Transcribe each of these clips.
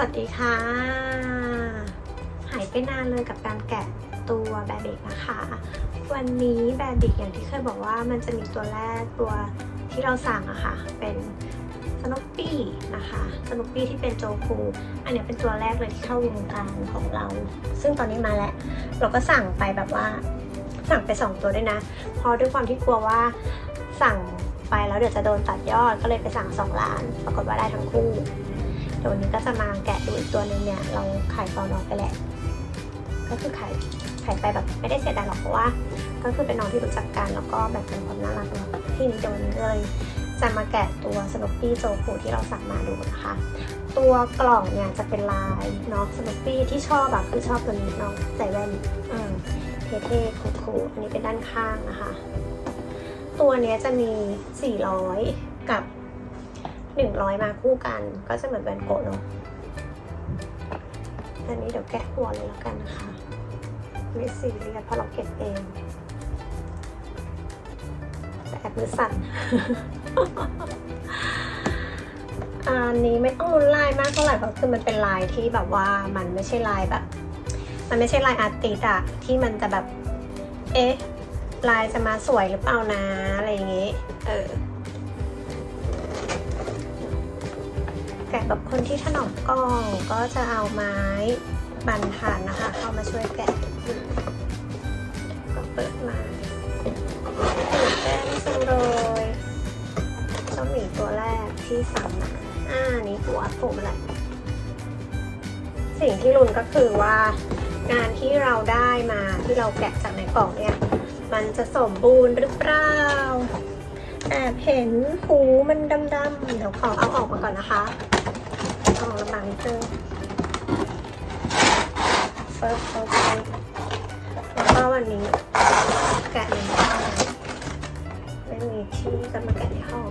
วัสดีค่ะ หายไปนานเลยกับการแกะตัวแบบเด็กนะคะ วันนี้แบบเด็กอย่างที่เคยบอกว่ามันจะมีตัวแรกตัวที่เราสั่งอะค่ะ เป็นสโนปปี้นะคะสโนปปี้ที่เป็นโจคูอันนี้เป็นตัวแรกเลยที่เข้าวงการของเรา ซึ่งตอนนี้มาแล้ว เราก็สั่งไปแบบว่าสั่งไปสองตัวด้วยนะ เพราะด้วยความที่กลัวว่าสั่งไปแล้วเดี๋ยวจะโดนตัดยอดก็เลยไปสั่งสองล้าน ปรากฏว่าได้ทั้งคู่ เดี๋ยววันนี้ก็จะมาแกะดูอีกตัวหนึ่งเนี่ยเราขายตอน้องไปแหละ ก็คือขายขายไปแบบไม่ได้เสียดายหรอกเพราะว่า ก็คือเป็นน้องที่รู้จักกันแล้วก็แบบเป็นความน่ารักเนาะที่นี้เดี๋ยววันนี้เลยจะมาแกะตัวสโนปปี้โจคูที่เราสั่งมาดูนะคะ ตัวกล่องเนี่ยจะเป็นลายเนาะสโนปปี้ที่ชอบแบบคือชอบตัวนี้น้องใส่แว่นอืมเท่ๆคูลๆอันนี้เป็นด้านข้างนะคะ ตัวเนี้ยจะมี 400 กับ 100มาคู่กัน ก็จะเหมือนแวนโกะเนาะอันนี้เดี๋ยวแกะหัวเลยแล้วกันนะคะไม่ซีเรียสเพราะเราเก็บเองแต่แอบมือสั่นอันนี้ไม่ต้องลุ้นลายมากเท่าไหร่เพราะคือมันเป็นลายที่แบบว่ามันไม่ใช่ลายแบบ มันไม่ใช่ลายอาร์ติสอะที่มันจะแบบ เอ๊ะลายจะมาสวยหรือเปล่านะอะไรอย่างงี้ เออ แกะแบบคนที่ถนอมกล้องก็จะเอาไม้บันทานนะคะ เข้ามาช่วยแกะก็เปิดมาตื่นเต้นจังเลยเจ้าหมีตัวแรกที่สั่งมาอ่านี่หัวผมแหละ สิ่งที่ลุ้นก็คือว่างานที่เราได้มาที่เราแกะจากในกล่องเนี่ย มันจะสมบูรณ์หรือเปล่าแอบเห็นหูมันดำๆเดี๋ยวขอเอาออกมาก่อนนะคะ บากนิดนึงเฟิร์สโอเคแล้วก็วันนี้แกะในห้องไม่มีที่จะมาแกะในห้อง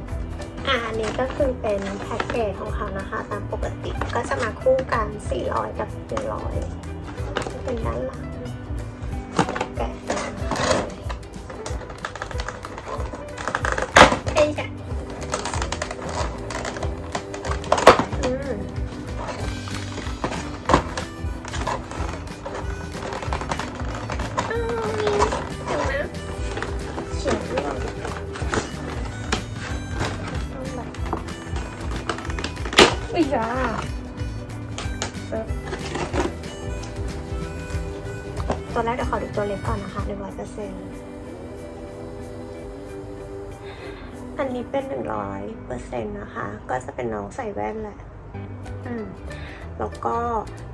อ่าอันนี้ก็คือเป็นแพ็กเกจของเขานะคะ ตามปกติก็จะมาคู่กัน 400 กับ 100จะเป็นด้านหลังแกะเลยนะคะเอ้ยจ้ะ ตัวแรกเดี๋ยวขอดูตัวเล็กก่อนนะคะหนึ่งร้อยเปอร์เซ็นต์อันนี้เป็นหนึ่งร้อยเปอร์เซ็นต์นะคะ ก็จะเป็นน้องใส่แว่นแหละ อืม แล้วก็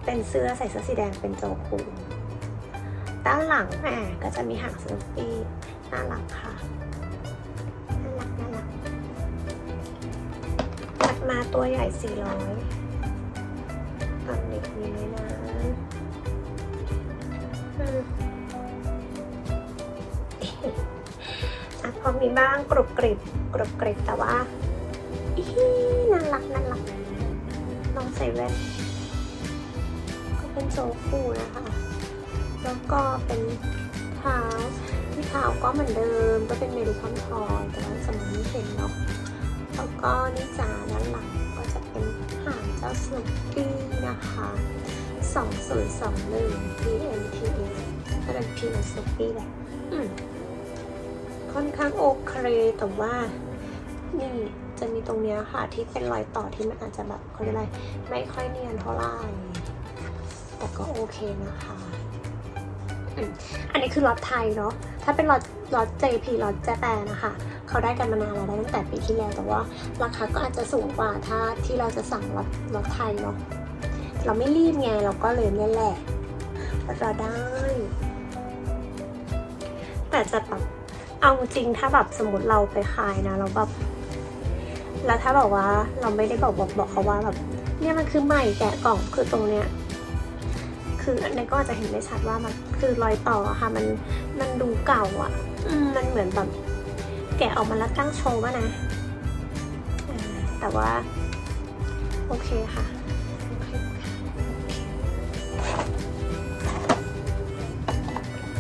เป็นเสื้อใส่เสื้อสีแดงเป็นโจคูด้านหลังแหมก็จะมีหางสนุปปี้น่ารักค่ะ มาตัวใหญ่ 400อันนี้มีไหมนะอะพอมีบ้างกรุบกริบกรุบกริบแต่ว่าอีน่ารักน่ารักน้องใส่แว่นก็เป็นโซคูนะคะ แล้วก็เป็นเท้าที่เท้าก็เหมือนเดิมก็เป็นเมดิคอนทอยแต่ว่าสมองไม่เห็นเนาะ ก็นี่จาด้านหลังก็จะเป็นหางเจ้าสนุปปี้นะคะ 2021 PMTS ก็เป็น P สนุปปี้แหละค่อนข้างโอเค แต่ว่านี่จะมีตรงเนี้ยค่ะที่เป็นรอยต่อที่มันอาจจะแบบเขาเรียกอะไร ไม่ค่อยเนียนเท่าไหร่ แต่ก็โอเคนะคะ อันนี้คือล็อตไทยเนาะ ถ้าเป็นล็อตล็อต JP ล็อตแจแปนนะคะ เขาได้กันมานานแล้วได้ตั้งแต่ปีที่แล้ว แต่ว่าราคาก็อาจจะสูงกว่าถ้าที่เราจะสั่งล็อตล็อตไทยเนาะ เราไม่รีบไงเราก็เลยเนี่ยแหละเราได้ แต่จะแบบเอาจริงถ้าแบบสมมติเราไปขายนะเราแบบแล้วถ้าบอกว่าเราไม่ได้บอกบอกบอกเขาว่าแบบเนี่ยมันคือใหม่แกะกล่องคือตรงเนี้ย คืออันนี้ก็อาจจะเห็นได้ชัดว่ามันคือรอยต่ออะค่ะ มันมันดูเก่าอะอืมมันเหมือนแบบแกะออกมาแล้วตั้งโชว์ว่านะอ่าแต่ว่า โอเคค่ะโอเค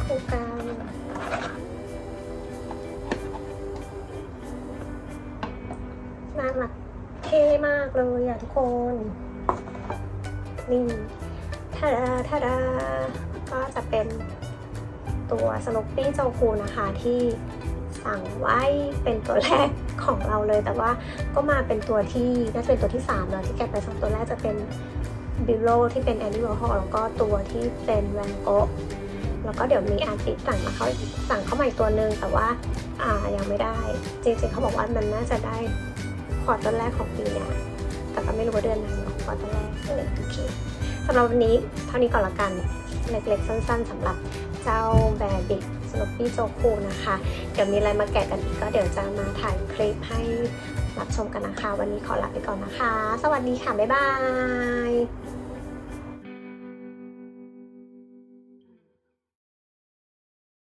คู่กลางน่ารักเท่มากเลยอะทุกคน นี่ ทาดาทาดาก็จะเป็นตัวสโน p ปี้โจคูนะคะที่สั่งไว้เป็นตัวแรกของเราเลย แต่ว่าก็มาเป็นตัวที่น่าจะเป็นตัวที่3แล้วที่แกะไปสองตัวแรกจะเป็นบิโลที่เป็นแอนดี้วอร์ฮอลแล้วก็ตัวที่เป็นแวนโกะแล้วก็เดี๋ยวมีอาร์ติสสั่งมาเขาสั่งเข้ามาอีกตัวหนึ่งแต่ว่าอ่ายังไม่ได้ จริงๆเขาบอกว่ามันน่าจะได้ควอเตอร์แรกของปีเนี้ยแต่ก็ไม่รู้ว่าเดือนไหนเนาะ ควอเตอร์แรกโอเคสำหรับวันนี้เท่านี้ก่อนละกัน เล็กๆ สั้นๆสำหรับเจ้าแบร์บิกสโนปี้โจคูนะคะ เดี๋ยวมีอะไรมาแกะกันอีกก็เดี๋ยวจะมาถ่ายคลิปให้รับชมกันนะคะ วันนี้ขอลาไปก่อนนะคะ สวัสดีค่ะ บ๊ายบาย